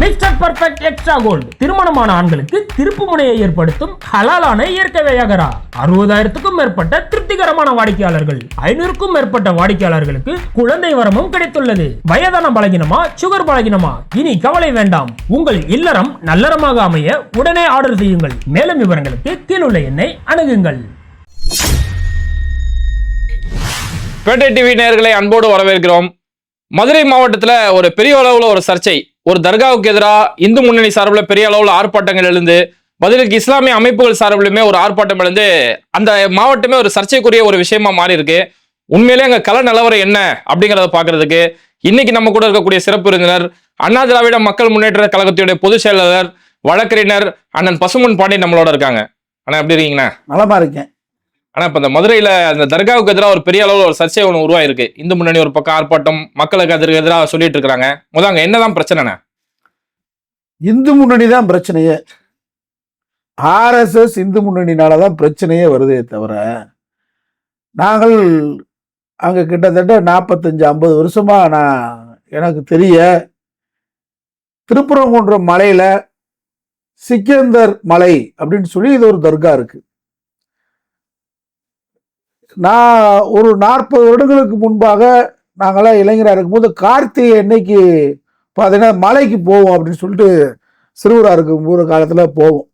Mister perfect extra gold திருமணமான ஆண்களுக்கு திருப்பு முனையை ஏற்படுத்தும் ஹலாலான இயற்கை வையகரா. அறுபதாயிரத்துக்கும் மேற்பட்ட திருப்திகரமான வாடிக்கையாளர்கள். ஐநூறுக்கும் மேற்பட்ட வாடிக்கையாளர்களுக்கு குழந்தை வரமும் கிடைத்துள்ளது. வயதான பலகினமா சுகர் பலகினமா? இனி கவலை வேண்டாம். உங்கள் இல்லறம் நல்லறமாக அமைய உடனே ஆர்டர் செய்யுங்கள். மேலும் விவரங்களுக்கு கீழுள்ள எண்ணை அணுகுங்கள். பேட்டை டிவி நேர்களை அன்போடு வரவேற்கிறோம். மதுரை மாவட்டத்தில் ஒரு பெரிய அளவில் ஒரு சர்ச்சை. ஒரு தர்காவுக்கு எதிராக இந்து முன்னணி சார்பில் பெரிய அளவில் ஆர்ப்பாட்டங்கள் எழுந்து பதிலுக்கு இஸ்லாமிய அமைப்புகள் சார்பிலுமே ஒரு ஆர்ப்பாட்டம் எழுந்து அந்த மாவட்டமே ஒரு சர்ச்சைக்குரிய ஒரு விஷயமா மாறி இருக்கு உண்மையிலே அங்க கல நிலவரம் என்ன அப்படிங்கிறத பாக்குறதுக்கு இன்னைக்கு நம்ம கூட இருக்கக்கூடிய சிறப்பு விருந்தினர் அண்ணா திராவிட மக்கள் முன்னேற்ற கழகத்தினுடைய பொதுச் செயலாளர் வழக்கறிஞர் அண்ணன் பசுமன் பாண்டியன் நம்மளோட இருக்காங்க. அண்ணா எப்படி இருக்கீங்கண்ணா? நலமா இருக்கேன். ஆனா இப்ப இந்த மதுரையில அந்த தர்காவுக்கு எதிராக ஒரு பெரிய அளவில் ஒரு சர்ச்சை ஒன்று உருவாயிருக்கு. இந்து முன்னணி ஒரு பக்கம் ஆர்ப்பாட்டம் மக்களுக்கு அதற்கு எதிராக சொல்லிட்டு இருக்கிறாங்க முதல் அங்க என்னதான் பிரச்சனைண்ணே? இந்து முன்னணி தான் பிரச்சனையே. ஆர்எஸ்எஸ் இந்து முன்னணினால தான் பிரச்சனையே வருதே தவிர நாங்கள் அங்கே கிட்டத்தட்ட நாற்பத்தஞ்சு ஐம்பது வருஷமா நான் எனக்கு தெரிய திருப்பரங்குன்றம் மலையில சிக்கந்தர் மலை அப்படின்னு சொல்லி இது ஒரு தர்கா இருக்கு. நான் ஒரு நாற்பது வருடங்களுக்கு முன்பாக நாங்களாம் இளைஞராக இருக்கும்போது கார்த்திகை என்னைக்கு பார்த்தீங்கன்னா மலைக்கு போவோம் அப்படின்னு சொல்லிட்டு சிறுவராக இருக்கும் ஒரு காலத்தில் போவோம்.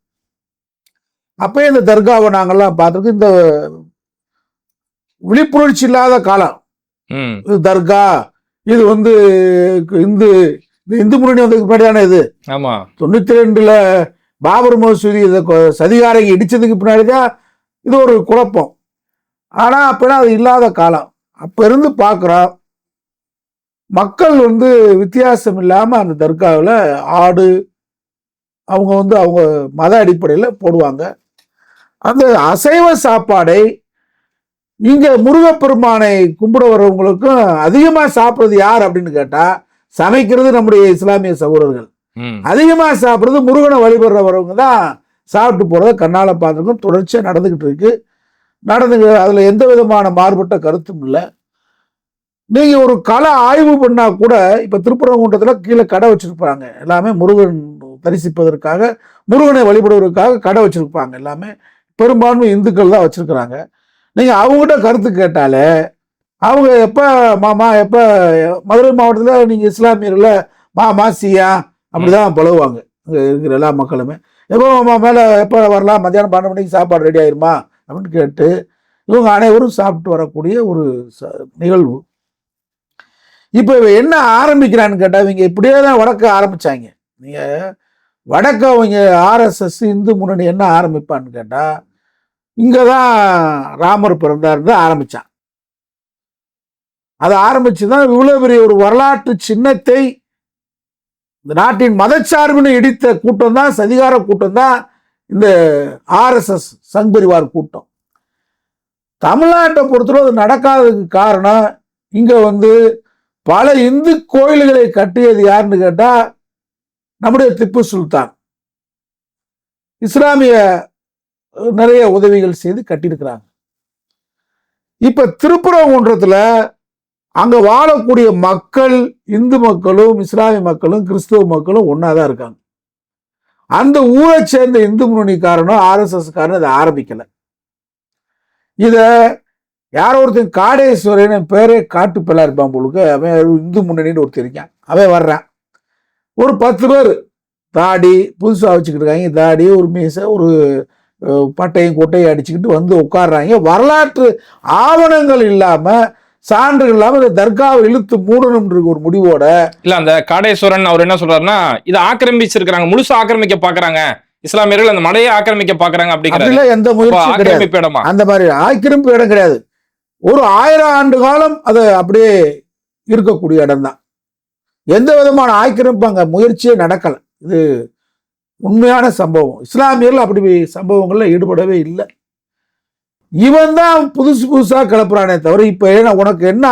அப்போ இந்த தர்காவை நாங்கள்லாம் பார்த்துருக்கோம். இந்த விழிப்புணர்ச்சி இல்லாத காலம். இது தர்கா இது வந்து இந்து இந்த இந்து முன்னணி வந்ததுக்கு முன்னாடியான இது? ஆமா. தொண்ணூற்றி ரெண்டில் பாபர் மசூதி இதை சதிகாரங்க இடிச்சதுக்கு பின்னாடி தான் இது ஒரு குழப்பம். ஆனால் அப்போலாம் அது இல்லாத காலம். அப்போ இருந்து பார்க்குறோம் மக்கள் வந்து வித்தியாசம் இல்லாமல் அந்த தர்காவில் ஆடு அவங்க வந்து அவங்க மத அடிப்படையில் போடுவாங்க. அந்த அசைவ சாப்பாடை இங்கே முருகப்பெருமானை கும்பிட வர்றவங்களுக்கும் அதிகமாக சாப்பிட்றது யார் அப்படின்னு கேட்டால் சமைக்கிறது நம்முடைய இஸ்லாமிய சகோதரர்கள். ம். அதிகமா சாப்பிட்றது முருகனை வழிபடுற வரவங்க தான் சாப்பிட்டு போறத கண்ணால பார்த்துருக்கோம். தொடர்ச்சியா நடந்துகிட்டு இருக்கு. நடந்து அதில் எந்த விதமான மாறுபட்ட கருத்தும் இல்லை. நீங்கள் ஒரு கலை ஆய்வு பண்ணால் கூட இப்போ திருப்பரங்குன்றத்தில் கீழே கடை வச்சுருப்பாங்க. எல்லாமே முருகன் தரிசிப்பதற்காக முருகனை வழிபடுவதற்காக கடை வச்சுருப்பாங்க எல்லாமே. பெரும்பான்மை இந்துக்கள் தான் வச்சுருக்குறாங்க. நீங்கள் அவங்ககிட்ட கருத்து கேட்டாலே அவங்க எப்போ மாமா எப்போ மதுரை மாவட்டத்தில் நீங்கள் இஸ்லாமியர்ல மாமா சியா அப்படிதான் பழகுவாங்க. இங்கே இருக்கிற எல்லா மக்களுமே. எப்போ மாமா மேலே எப்போ வரலாம்? மத்தியானம் பன்னெண்டு மணிக்கு சாப்பாடு ரெடி ஆயிருமா? அப்படின்னு கேட்டு இவங்க அனைவரும் சாப்பிட்டு வரக்கூடிய ஒரு ச- நிகழ்வு. இப்போ இவன் என்ன ஆரம்பிக்கிறான்னு கேட்டால் இவங்க இப்படியே தான் வடக்க ஆரம்பித்தாங்க நீங்கள் வடக்க அவங்க ஆர்எஸ்எஸ் இந்து முன்னணி என்ன ஆரம்பிப்பான்னு கேட்டால் இங்கே தான் ராமர் பிறந்தார் தான் ஆரம்பித்தான் அதை ஆரம்பித்து தான் இவ்வளோ பெரிய ஒரு வரலாற்று சின்னத்தை இந்த நாட்டின் மதச்சார்பினை இடித்த கூட்டம் தான் சதிகார கூட்டம் தான் இந்த ஆர்எஸ்எஸ் சங் பரிவார் கூட்டம். தமிழ்நாட்டை பொறுத்தவரை அது நடக்காததுக்கு காரணம் இங்கே வந்து பல இந்து கோயில்களை கட்டியது யாருன்னு கேட்டால் நம்முடைய திப்பு சுல்தான். இஸ்லாமிய நிறைய உதவிகள் செய்து கட்டியிருக்கிறாங்க. இப்போ திருப்பரங்குன்றத்துல அங்கே வாழக்கூடிய மக்கள் இந்து மக்களும் இஸ்லாமிய மக்களும் கிறிஸ்துவ மக்களும் ஒன்றா தான் இருக்காங்க. அந்த ஊரை சேர்ந்த இந்து முன்னணிக்காரனும் ஆர்எஸ்எஸ்ச்காரனும் அதை ஆரம்பிக்கலை இதை ஆரம்பிக்கல. யாரோ ஒருத்தன் காடேஸ்வரன் பேரே காட்டு பிள்ளை இருப்பான் பொழுது அவன் இந்து முன்னணின்னு ஒருத்தர் இருக்கான். அவன் வர்றான். ஒரு பத்து பேர் தாடி புதுசாக வச்சுக்கிட்டு இருக்காங்க. தாடி ஒரு மீசை ஒரு பட்டையும் கொட்டையும் அடிச்சுக்கிட்டு வந்து உட்கார்றாங்க. வரலாற்று ஆவணங்கள் இல்லாமல் சான்றுகள் இல்லாம இந்த தர்காவை இழுத்து மூடணும்ன்ற ஒரு முடிவோட இல்ல அந்த காடேஸ்வரன் அவர் என்ன சொல்றாருன்னா இதை ஆக்கிரமிச்சிருக்காங்க முழுசா ஆக்கிரமிக்க பாக்குறாங்க. இஸ்லாமியர்கள் அந்த மலையை ஆக்கிரமிக்க பாக்குறாங்க அப்படிங்கிறாரு. அப்படிலாம் எந்த முயற்சியும் கிடையாது. இடமா அந்த மாதிரி ஆக்கிரமிப்பு இடம் கிடையாது. ஒரு ஆயிரம் ஆண்டு காலம் அது அப்படியே இருக்கக்கூடிய இடம்தான். எந்த விதமான ஆக்கிரமிப்பு அங்க முயற்சியே நடக்கல. இது உண்மையான சம்பவம். இஸ்லாமியர்கள் அப்படி சம்பவங்கள்ல ஈடுபடவே இல்லை. இவன் தான் புதுசு புதுசாக கிளப்புறானே தவிர இப்போ என்ன உனக்கு என்ன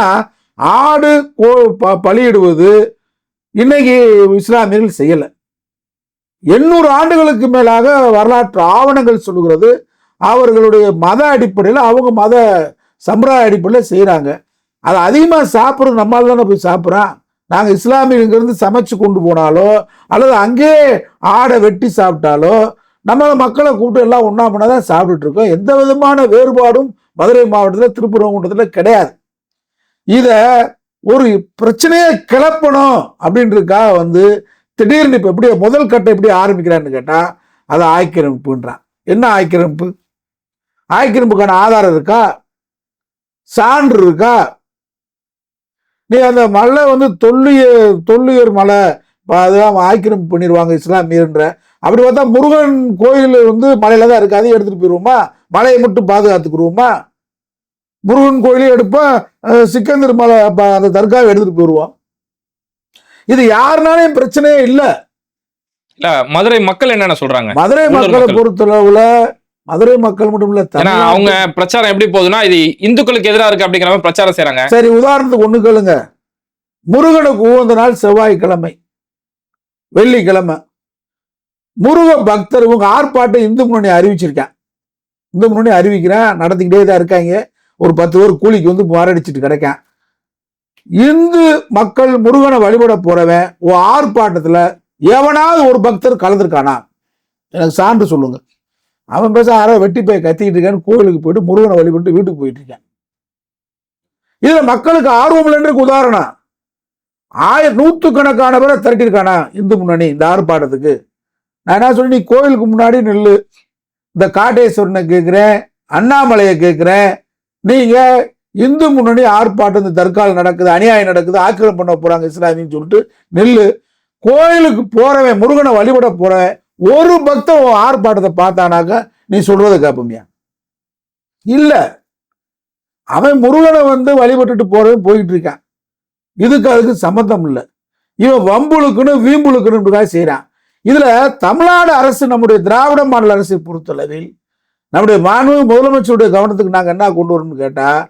ஆடு கோ ப- பலியிடுவது இன்னைக்கு இஸ்லாமியர்கள் செய்யலை. எண்ணூறு ஆண்டுகளுக்கு மேலாக வரலாற்று ஆவணங்கள் சொல்கிறது அவர்களுடைய மத அடிப்படையில் அவங்க மத சம்பிரதாய அடிப்படையில் செய்கிறாங்க அதை அதிகமாக சாப்பிட்றது நம்மால் தானே போய் சாப்பிட்றான். நாங்கள் இஸ்லாமியர் சமைச்சு கொண்டு போனாலோ அல்லது அங்கேயே ஆடை வெட்டி சாப்பிட்டாலோ நம்ம மக்களை கூப்பிட்டு எல்லாம் ஒன்றா பண்ண தான் சாப்பிட்டுட்டு இருக்கோம். எந்த விதமான வேறுபாடும் மதுரை மாவட்டத்தில் திருப்பரங்குன்றத்தில் கிடையாது. இதை ஒரு பிரச்சனையை கிளப்பணும் அப்படின்றதுக்காக வந்து திடீர்னு இப்போ எப்படி முதல் கட்டை எப்படி ஆரம்பிக்கிறான்னு கேட்டால் அதை ஆக்கிரமிப்புன்றான் என்ன ஆக்கிரமிப்பு? ஆக்கிரமிப்புக்கான ஆதாரம் இருக்கா? சான்று இருக்கா? நீ அந்த மலை வந்து தொல்லிய தொல்லியர் மலை அதெல்லாம் ஆக்கிரமிப்பு பண்ணிடுவாங்க இஸ்லாமியர்ன்ற அப்படி பார்த்தா முருகன் கோயில் வந்து மலையில தான் இருக்கு. அதையும் எடுத்துட்டு போயிருவோமா? மலையை மட்டும் பாதுகாத்துக்குருவோமா? முருகன் கோயிலையும் எடுப்போம் சிக்கந்தர் மலை அந்த தர்காவை எடுத்துட்டு போயிடுவோம் இது யாருனாலையும் பிரச்சனையே இல்லை. இல்ல மதுரை மக்கள் என்னென்ன சொல்றாங்க? மதுரை மக்களை. பொறுத்தளவுல மதுரை மக்கள் மட்டும் இல்ல அவங்க பிரச்சாரம் எப்படி போகுதுன்னா இது இந்துக்களுக்கு எதிரா இருக்கு அப்படிங்கிற மாதிரி பிரச்சாரம் செய்றாங்க. சரி உதாரணத்துக்கு ஒண்ணு கேளுங்க. முருகனுக்கு உகந்த நாள் செவ்வாய்க்கிழமை. வெள்ளிக்கிழமை. முருக பக்தர் உங்க ஆர்ப்பாட்டம் இந்து முன்னணி அறிவிச்சிருக்கேன். இந்து முன்னணி அறிவிக்கிறேன். நடத்திக்கிட்டே தான் இருக்காங்க. ஒரு பத்து பேர் கூலிக்கு வந்து மாரடிச்சிட்டு கிடைக்கேன். இந்து மக்கள் முருகனை வழிபட போறவன் ஓ ஆர்ப்பாட்டத்தில் எவனாவது ஒரு பக்தர் கலந்துருக்கானா? எனக்கு சான்று சொல்லுங்க. அவன் பேச யாரோ வெட்டி போய் கத்திக்கிட்டு இருக்கான்னு கோயிலுக்கு போயிட்டு முருகனை வழிபட்டு வீட்டுக்கு போயிட்டு இருக்கேன். இதுல மக்களுக்கு ஆர்வம் இல்லைன்றதுக்கு உதாரணம். ஆயிரம் நூற்றுக்கணக்கான பேரை திரட்டியிருக்கானா இந்து முன்னணி இந்த ஆர்ப்பாட்டத்துக்கு? நான் என்ன சொல்லி நீ கோயிலுக்கு முன்னாடி நில்லு. இந்த காட்டேஸ்வரனை கேட்குறேன் அண்ணாமலையை கேட்குறேன் நீங்கள் இந்து முன்னணி ஆர்ப்பாட்டம் இந்த தற்காலம் நடக்குது அநியாயம் நடக்குது ஆக்கிரமம் பண்ண போகிறாங்க இஸ்லாமின்னு சொல்லிட்டு நில்லு. கோயிலுக்கு போகிறவன் முருகனை வழிபட போகிறவன் ஒரு பக்தன் ஆர்ப்பாட்டத்தை பார்த்தானாக்க நீ சொல்றதை கேட்போமியா இல்லை. அவன் முருகனை வந்து வழிபட்டுட்டு போறவன் போயிட்டு இருக்கான். இதுக்கு அதுக்கு சம்மந்தம் இல்லை. இவன் வம்புழுக்குன்னு வீம்புழுக்குன்னு செய்கிறான் இதுல தமிழ்நாடு அரசு நம்முடைய திராவிட மாநில அரசை பொறுத்தளவில் நம்முடைய மாண்பு முதலமைச்சருடைய கவனத்துக்கு நாங்கள் என்ன கொண்டு வரணும்னு கேட்டால்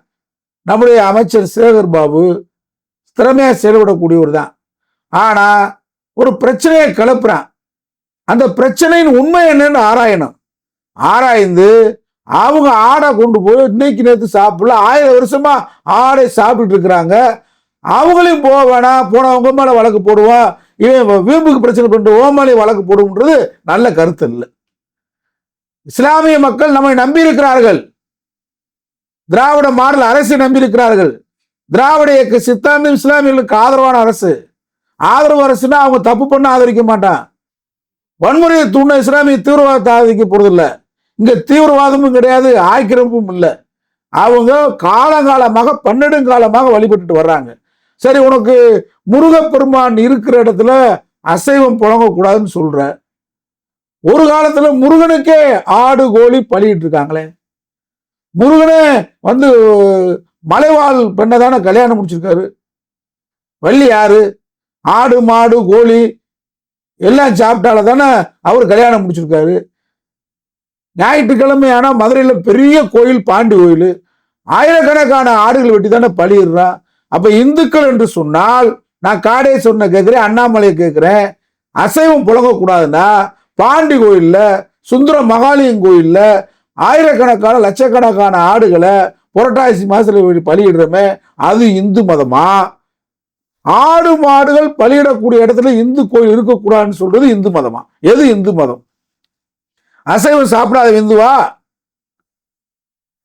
நம்முடைய அமைச்சர் சேகர் பாபு திறமையாக செயல்படக்கூடியவர் தான். ஆனால் ஒரு பிரச்சனையை கிளப்புறான். அந்த பிரச்சனையின் உண்மை என்னன்னு ஆராயணும். ஆராய்ந்து அவங்க ஆடை கொண்டு போய் இன்னைக்கு நேற்று சாப்பிடல ஆயிரம் வருஷமா ஆடை சாப்பிட்டுட்டு இருக்கிறாங்க. அவங்களையும் போக வேணாம் போனவங்க மேலே வழக்கு போடுவோம். இவன் வீம்புக்கு பிரச்சனை பண்ணிட்டு ஓ வழக்கு போடும்ன்றது நல்ல கருத்து இல்லை. இஸ்லாமிய மக்கள் நம்மை நம்பி இருக்கிறார்கள் திராவிட மாடல் அரசை நம்பி இருக்கிறார்கள் திராவிட இயக்க சித்தாந்தம் இஸ்லாமியர்களுக்கு ஆதரவான அரசு. ஆதரவு அரசுன்னா அவங்க தப்பு பண்ண ஆதரிக்க மாட்டான். வன்முறையை தூண்ட இஸ்லாமிய தீவிரவாதத்தை ஆதரிக்க போறதில்லை இங்க தீவிரவாதமும் கிடையாது ஆக்கிரமிப்பும் இல்லை. அவங்க காலங்காலமாக பன்னெடுங்காலமாக வழிபட்டுட்டு வர்றாங்க. சரி உனக்கு முருகப்பெருமான் இருக்கிற இடத்துல அசைவம் புழங்கக்கூடாதுன்னு சொல்ற. ஒரு காலத்துல முருகனுக்கே ஆடு கோழி பலியிட்டு இருக்காங்களே. முருகனே வந்து மலைவாழ் பெண்ணை தானே கல்யாணம் முடிச்சிருக்காரு. வள்ளி யாரு? ஆடு மாடு கோழி எல்லாம் சாப்பிட்டால தானே அவர் கல்யாணம் முடிச்சிருக்காரு. ஞாயிற்றுக்கிழமை ஆனால் மதுரையில் பெரிய கோயில் பாண்டி கோயில். ஆயிரக்கணக்கான ஆடுகள் வெட்டி தானே பழியிடுறான் அப்ப இந்துக்கள் என்று சொன்னால் நான் காடே சொன்ன கேட்கிறேன் அண்ணாமலையை கேட்கிறேன் அசைவம் புழங்கக்கூடாதுன்னா பாண்டி கோயில்ல சுந்தர மகாலியம் கோயில்ல ஆயிரக்கணக்கான லட்சக்கணக்கான ஆடுகளை புரட்டாசி மாசத்துல பலியிடுறோமே அது இந்து மதமா? ஆடு மாடுகள் பலியிடக்கூடிய இடத்துல இந்து கோயில் இருக்கக்கூடாதுன்னு சொல்றது இந்து மதமா? எது இந்து மதம்? அசைவம் சாப்பிடாத இந்துவா?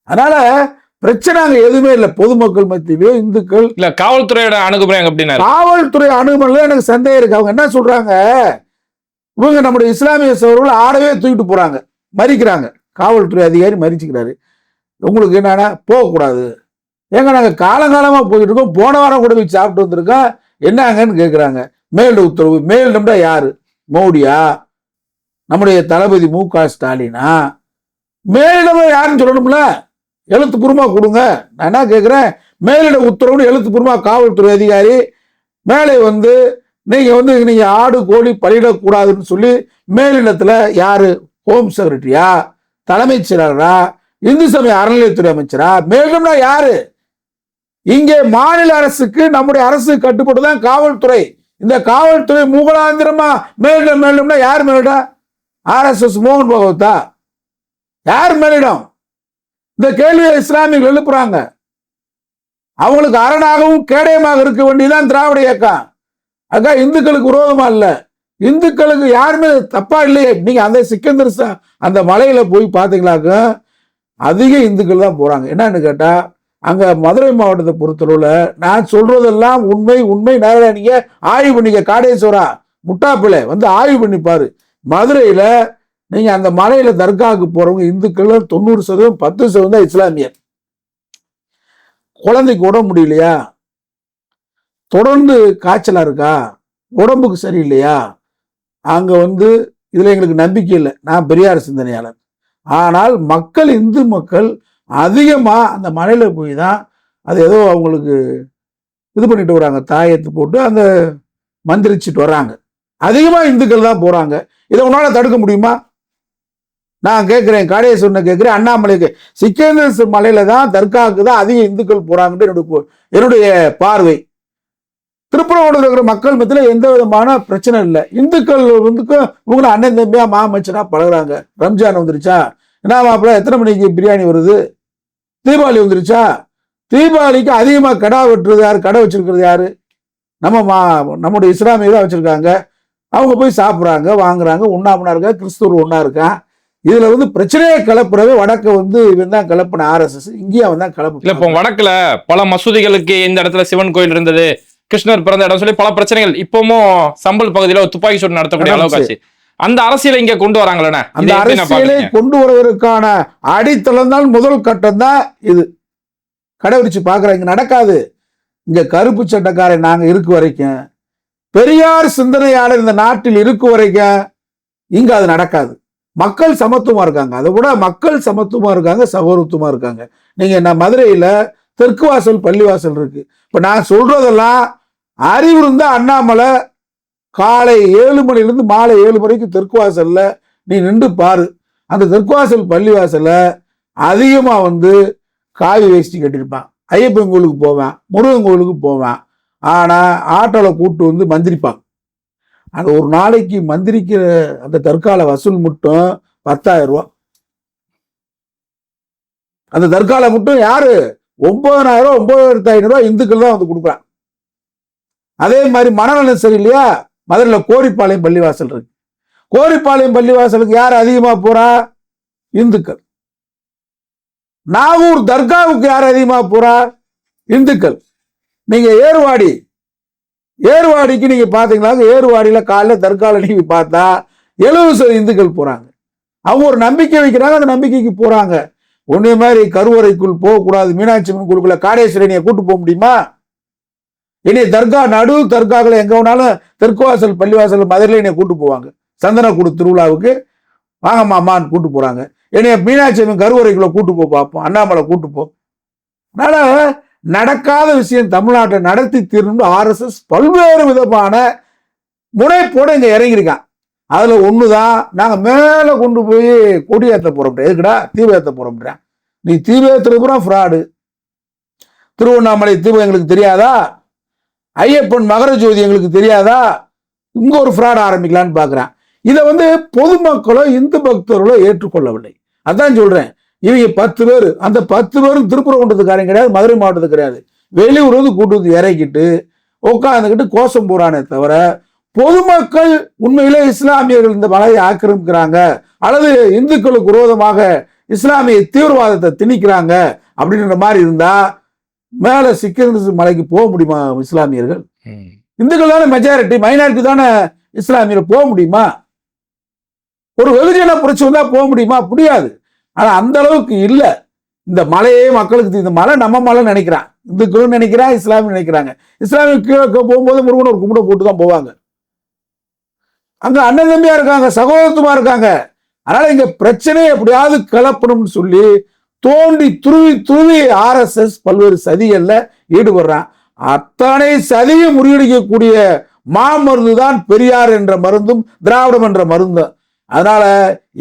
அதனால பிரச்சனை அங்க எதுவுமே இல்லை. பொதுமக்கள் மத்தியிலே இந்துக்கள். இல்ல காவல்துறையோட அணுகுமுறை இருக்கு? காவல்துறை அணுகுமுறையில எனக்கு சந்தேகம் இருக்கு. அவங்க என்ன சொல்றாங்க? இவங்க நம்முடைய இஸ்லாமிய சோழர்கள் ஆடவே தூக்கிட்டு போறாங்க. மறிக்கிறாங்க. காவல்துறை அதிகாரி மறிச்சுக்கிறாரு. உங்களுக்கு என்னன்னா போகக்கூடாது. ஏங்க நாங்கள் காலங்காலமா போயிட்டு இருக்கோம். போன வாரம் கூட போய் சாப்பிட்டு வந்திருக்கோம் என்னங்கன்னு கேட்குறாங்க மேல் உத்தரவு. மேல் நம்பா யாரு? மோடியா? நம்முடைய தளபதி மு க ஸ்டாலினா? மேலிடமா யாருன்னு சொல்லணும்ல? எழுத்துப்பூர்வமாக கொடுங்க. நான் என்ன கேட்குறேன் மேலிட உத்தரவுன்னு எழுத்துப்பூர்வமாக காவல்துறை அதிகாரி மேலே வந்து நீங்கள் வந்து நீங்கள் ஆடு கோழி பலியிடக்கூடாதுன்னு சொல்லி மேலிடத்தில் யார்? ஹோம் செக்ரட்டரியா தலைமைச் செயலரா இந்து சமய அறநிலையத்துறை அமைச்சரா? மேலும்னா யாரு? இங்கே மாநில அரசுக்கு நம்முடைய அரசு கட்டுப்பட்டு தான் காவல்துறை. இந்த காவல்துறை முகலாந்திரமா மேலிடம் மேலிடம்னா யார் மேலிடம்? ஆர்எஸ்எஸ் மோகன் பகவத்தா யார் மேலிடம்? இந்த கேள்வியை இஸ்லாமியர்கள் எழுப்புறாங்க. அவங்களுக்கு அரணாகவும் கேடயமாக இருக்க வேண்டியதான் திராவிட இயக்கம். அக்கா இந்துக்களுக்கு விரோதமா இல்லை. இந்துக்களுக்கு யாருமே தப்பா இல்லையே. நீங்க அந்த சிக்கந்தர் அந்த மலையில போய் பாத்தீங்களாக்க அதிக இந்துக்கள் தான் போறாங்க. என்னன்னு கேட்டா அங்க மதுரை மாவட்டத்தை பொறுத்தளவுல நான் சொல்றதெல்லாம் உண்மை உண்மை. நேரடியா நீங்க ஆய்வு பண்ணிக்க காடேஸ்வரா முட்டாப்பிள்ளை வந்து ஆய்வு பண்ணிப்பாரு. மதுரையில நீங்கள் அந்த மலையில் தர்காவுக்கு போகிறவங்க இந்துக்கள் தொண்ணூறு சதவீதம் பத்து சதவீதம் தான் இஸ்லாமியர். குழந்தைக்கு உடம்பு முடியலையா? தொடர்ந்து காய்ச்சலாக இருக்கா? உடம்புக்கு சரியில்லையா? அங்கே வந்து இதில் எங்களுக்கு நம்பிக்கை இல்லை. நான் பெரியார் சிந்தனையாளர். ஆனால் மக்கள் இந்து மக்கள் அதிகமாக அந்த மலையில் போய் தான் அது ஏதோ அவங்களுக்கு இது பண்ணிட்டு வராங்க. தாயத்து போட்டு அந்த மந்திரிச்சிட்டு வர்றாங்க. அதிகமாக இந்துக்கள் தான் போகிறாங்க இதை உன்னால தடுக்க முடியுமா? நான் கேட்குறேன் காடேஸ்வரனை கேட்குறேன் அண்ணாமலைக்கு சிக்கேந்திர மலையில தான் தர்காவுக்கு தான் அதிக இந்துக்கள் போறாங்கன்னு என்னுடைய என்னுடைய பார்வை. திருப்பரங்குன்றம் இருக்கிற மக்கள் மத்தியில் எந்த விதமான பிரச்சனை இல்லை. இந்துக்கள் வந்து இவங்கள அண்ணன் தம்பியா மாமச்சனா பழகுறாங்க. ரம்ஜான் வந்துருச்சா? என்ன மாப்பிள்ள எத்தனை மணிக்கு பிரியாணி வருது? தீபாவளி வந்துருச்சா? தீபாவளிக்கு அதிகமாக கடா வெட்டுறது யார்? கடை வச்சிருக்கிறது யாரு? நம்ம மா நம்முடைய இஸ்லாமிய தான் வச்சுருக்காங்க. அவங்க போய் சாப்பிட்றாங்க வாங்குறாங்க உண்ணாமனா இருக்கா கிறிஸ்துவர் ஒன்றா இருக்கான். இதுல வந்து பிரச்சனையை கிளப்புறவே வடக்க வந்து இவன் தான் கிளப்பின ஆர்எஸ்எஸ் இங்கேயும் அவன் தான் இல்ல இப்போ வடக்குல பல மசூதிகளுக்கு இந்த இடத்துல சிவன் கோயில் இருந்தது கிருஷ்ணர் பிறந்த இடம் சொல்லி பல பிரச்சனைகள் இப்பவும் சம்பல் பகுதியில ஒரு துப்பாக்கி சூடு நடத்தக்கூடிய அளவுக்கு ஆச்சு. அந்த அரசியலை இங்க கொண்டு வராங்களே அந்த அரசியலை கொண்டு வருவதற்கான அடித்தளம் தான் முதல் கட்டம் தான் இது. கடைபிடிச்சு பார்க்குறோம் இங்க நடக்காது. இங்க கருப்பு சட்டக்காரன் நாங்க இருக்க வரைக்கும் பெரியார் சிந்தனையாளர் இந்த நாட்டில் இருக்க வரைக்கும் இங்க அது நடக்காது. மக்கள் சமத்துவமாக இருக்காங்க. அதை விட மக்கள் சமத்துவமாக இருக்காங்க சகோதரத்துவமாக இருக்காங்க. நீங்கள் நான் மதுரையில் தெற்கு வாசல் பள்ளிவாசல் இருக்குது இப்போ நான் சொல்கிறதெல்லாம் அறிவு இருந்தால் அண்ணாமலை காலை ஏழு மணிலேருந்து மாலை ஏழு மணிக்கு தெற்கு வாசலில் நீ நின்று பாரு. அந்த தெற்குவாசல் பள்ளிவாசலில் அதிகமாக வந்து காவி வேஷ்டி கட்டியிருப்பான். ஐயப்பன் கோயிலுக்கு போவேன் முருகன் கோயிலுக்கு போவேன். ஆனால் ஆட்டோவில் கூப்பிட்டு வந்து மந்திரிப்பான். அந்த ஒரு நாளைக்கு மந்திரிக்கிற அந்த தற்கால வசூல் மட்டும் பத்தாயிரம் ரூபா. அந்த தற்கால மட்டும் யாரு? ஒன்பதனாயிரம் ஒன்பதாயிரத்தி ஐநூறு இந்துக்கள் தான் வந்து கொடுக்குறான் அதே மாதிரி மனநலம் சரியில்லையா? மதுரையில் கோரிப்பாளையம் பள்ளிவாசல் இருக்கு. கோரிப்பாளையம் பள்ளிவாசலுக்கு யார் அதிகமாக போறா? இந்துக்கள். நாகூர் தர்காவுக்கு யார் அதிகமாக போறா? இந்துக்கள். நீங்க ஏர்வாடி ஏர்வாடிக்கு நீங்க பார்த்தீங்கன்னா ஏர்வாடியில காலைல தற்கால நீங்க பார்த்தா எழுபது சதவீத இந்துக்கள் போறாங்க. அவங்க ஒரு நம்பிக்கை வைக்கிறாங்க அந்த நம்பிக்கைக்கு போறாங்க. ஒன்னே மாதிரி கருவறைக்குள் போகக்கூடாது மீனாட்சி அம்மன் கோயிலுக்குள்ள காடேஸ்வரனியை கூட்டு போக முடியுமா? இனி தர்கா நடு தர்காக்களை எங்க வேணாலும் தெற்குவாசல் பள்ளிவாசல் மதுரையில என்னை கூட்டு போவாங்க. சந்தனக்கூடு திருவிழாவுக்கு வாங்க மாமான்னு கூட்டு போறாங்க. என்னைய மீனாட்சி அம்மன் கருவறைக்குள்ள கூட்டு போ பார்ப்போம் அண்ணாமலை கூட்டு போ. அதனால் நடக்காத விஷயம் தமிழ்நாட்டை நடத்தி தீரணும்னு ஆர்எஸ்எஸ் பல்வேறு விதமான முனைப்போடு இங்கே இறங்கியிருக்கான். அதில் ஒன்று தான் நாங்கள் மேலே கொண்டு போய் கொடி ஏத்த போறோம். எதுக்குடா? தீப ஏத்த போறோம். நீ தீப ஏத்துறது பூரா ஃப்ராடு திருவண்ணாமலை தீபம் எங்களுக்கு தெரியாதா? ஐயப்பன் மகர ஜோதி எங்களுக்கு தெரியாதா? இங்கே ஒரு ஃப்ராட் ஆரம்பிக்கலான்னு பார்க்குறேன் இதை வந்து பொதுமக்களோ இந்து பக்தர்களோ ஏற்றுக்கொள்ளவில்லை. அதான் சொல்கிறேன் இவங்க பத்து பேர் அந்த பத்து பேரும் திருப்பரங்குன்றத்துக்காரங்க கிடையாது மதுரை மாவட்டத்துக்கு கிடையாது. வெளியூர் வந்து கூட்டு வந்து இறக்கிட்டு உட்காந்துக்கிட்டு கோஷம் போறானே தவிர பொதுமக்கள் உண்மையிலே இஸ்லாமியர்கள் இந்த மலையை ஆக்கிரமிக்கிறாங்க அல்லது இந்துக்களுக்கு விரோதமாக இஸ்லாமிய தீவிரவாதத்தை திணிக்கிறாங்க அப்படின்ற மாதிரி இருந்தா மேல சிக்கந்தர் மலைக்கு போக முடியுமா இஸ்லாமியர்கள்? இந்துக்கள் தானே மெஜாரிட்டி மைனாரிட்டி தானே இஸ்லாமியர் போக முடியுமா? ஒரு வெகுஜன புரட்சி வந்தா போக முடியுமா? முடியாது ஆனால் அந்த அளவுக்கு இல்லை. இந்த மலையே மக்களுக்கு இந்த மலை நம்ம மலை நினைக்கிறான். இந்துக்களும் நினைக்கிறான் இஸ்லாமியும் நினைக்கிறாங்க. இஸ்லாமிய கீழே போகும்போது முருகன் ஒரு கும்பிட போட்டு தான் போவாங்க. அங்க அண்ணன் தம்பியா இருக்காங்க சகோதரத்துமா இருக்காங்க. அதனால இங்க பிரச்சனையை எப்படியாவது கிளப்பணும்னு சொல்லி தோண்டி துருவி துருவி ஆர்எஸ்எஸ் பல்வேறு சதிகள்ல ஈடுபடுறான். அத்தனை சதியை முறியடிக்கக்கூடிய மாமருந்து தான் பெரியார் என்ற மருந்தும் திராவிடம் என்ற மருந்தும். அதனால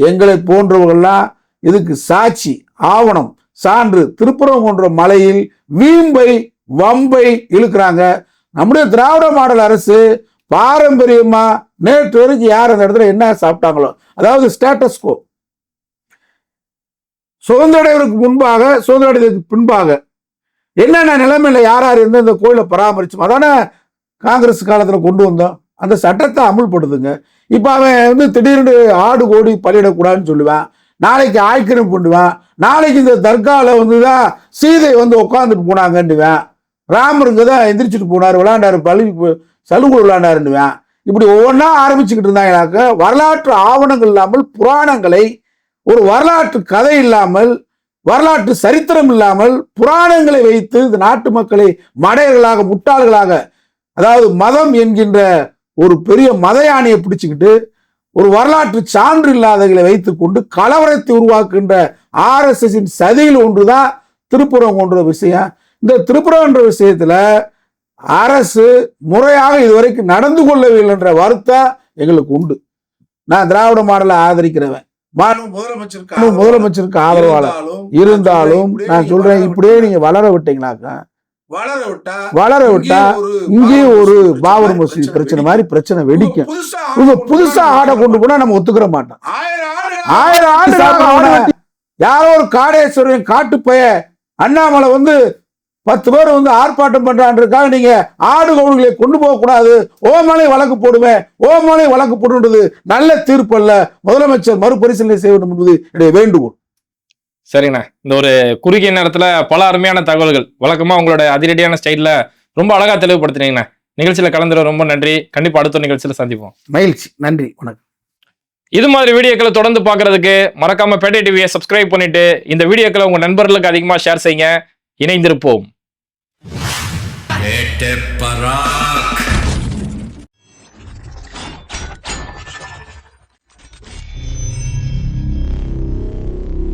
எங்களை போன்றவர்கள்லாம் இதுக்கு சாட்சி ஆவணம் சான்று திருப்பரங்குன்ற மலையில் வீம்பை வம்பை இழுக்கிறாங்க. நம்முடைய திராவிட மாடல் அரசு பாரம்பரியமா நேற்று வரைக்கும் யார் அந்த இடத்துல என்ன சாப்பிட்டாங்களோ அதாவது ஸ்டேட்டஸ்கோ சுதந்திர முன்பாக சுதந்திர அடைவதற்கு பின்பாக என்னென்ன நிலைமையில யார் யார் எந்தெந்த கோயிலை பராமரிச்சோம் அதான காங்கிரஸ் காலத்தில் கொண்டு வந்தோம். அந்த சட்டத்தை அமுல்படுத்துங்க. இப்போ அவன் வந்து திடீர்னு ஆடு கோடி பலியிடக்கூடாதுன்னு சொல்லுவேன். நாளைக்கு ஆய்க்கிரம் பண்ணுவேன் நாளைக்கு இந்த தர்காவில் வந்து தான் சீதை வந்து உட்காந்துட்டு போனாங்கன்னுவேன். ராமருங்க தான் எந்திரிச்சிட்டு போனார் விளாண்டாரு பள்ளி சலுகை விளாண்டாருன்னுவேன். இப்படி ஒவ்வொன்றா ஆரம்பிச்சுக்கிட்டு இருந்தாங்கனாக்க வரலாற்று ஆவணங்கள் இல்லாமல் புராணங்களை ஒரு வரலாற்று கதை இல்லாமல் வரலாற்று சரித்திரம் இல்லாமல் புராணங்களை வைத்து இந்த நாட்டு மக்களை மடையர்களாக முட்டாள்களாக அதாவது மதம் என்கின்ற ஒரு பெரிய மத யானையை பிடிச்சிக்கிட்டு ஒரு வரலாற்று சான்று இல்லாதவர்களை வைத்துக்கொண்டு கலவரத்தை உருவாக்குகின்ற ஆர்எஸ்எஸின் சதியில் ஒன்றுதான் திருப்புறம் போன்ற விஷயம். இந்த திருப்புரம் என்ற விஷயத்துல அரசு முறையாக இதுவரைக்கும் நடந்து கொள்ளவில்லை என்ற வருத்தம் எங்களுக்கு உண்டு. நான் திராவிட மாடலை ஆதரிக்கிறவன். முதலமைச்சருக்கு முதலமைச்சருக்கு ஆதரவாளர். இருந்தாலும் நான் சொல்றேன் இப்படியே நீங்க வளர விட்டீங்களாக்கா வளர விட்டா இங்கேயும் ஒரு பாபர் மசூதி பிரச்சனை மாதிரி பிரச்சனை வெடிக்கும். இவங்க புதுசா ஆடை கொண்டு போனா நம்ம ஒத்துக்கிற மாட்டோம் ஆயிரம் ஆண்டு யாரோ ஒரு காடேஸ்வரன் காட்டு பைய அண்ணாமலை வந்து பத்து பேர் வந்து ஆர்ப்பாட்டம் பண்றான்றதுக்காக நீங்க ஆடு கவுடுகளை கொண்டு போக கூடாது ஓமலை வழக்கு போடுவேன் ஓமலை வழக்கு போடுன்றது நல்ல தீர்ப்பு அல்ல. முதலமைச்சர் மறுபரிசீலனை செய்ய வேண்டும் என்பது என்னுடைய வேண்டுகோள். சரிங்கண்ணா இந்த ஒரு குறுகிய நேரத்துல பல அருமையான தகவல்கள். வழக்கமா உங்களோட அதிரடியான ஸ்டைல்ல ரொம்ப அழகா தெளிவுபடுத்தினீங்கண்ணா. நிகழ்ச்சியில கலந்துர ரொம்ப நன்றி. கண்டிப்பா அடுத்த நிகழ்ச்சியில சந்திப்போம். மகிழ்ச்சி. நன்றி. வணக்கம். இது மாதிரி வீடியோக்களை தொடர்ந்து பார்க்கறதுக்கு மறக்காம பேட்டை டிவியை சப்ஸ்கிரைப் பண்ணிட்டு இந்த வீடியோக்களை உங்க நண்பர்களுக்கு அதிகமா ஷேர் செய்யுங்க. இணைந்திருப்போம். பராக்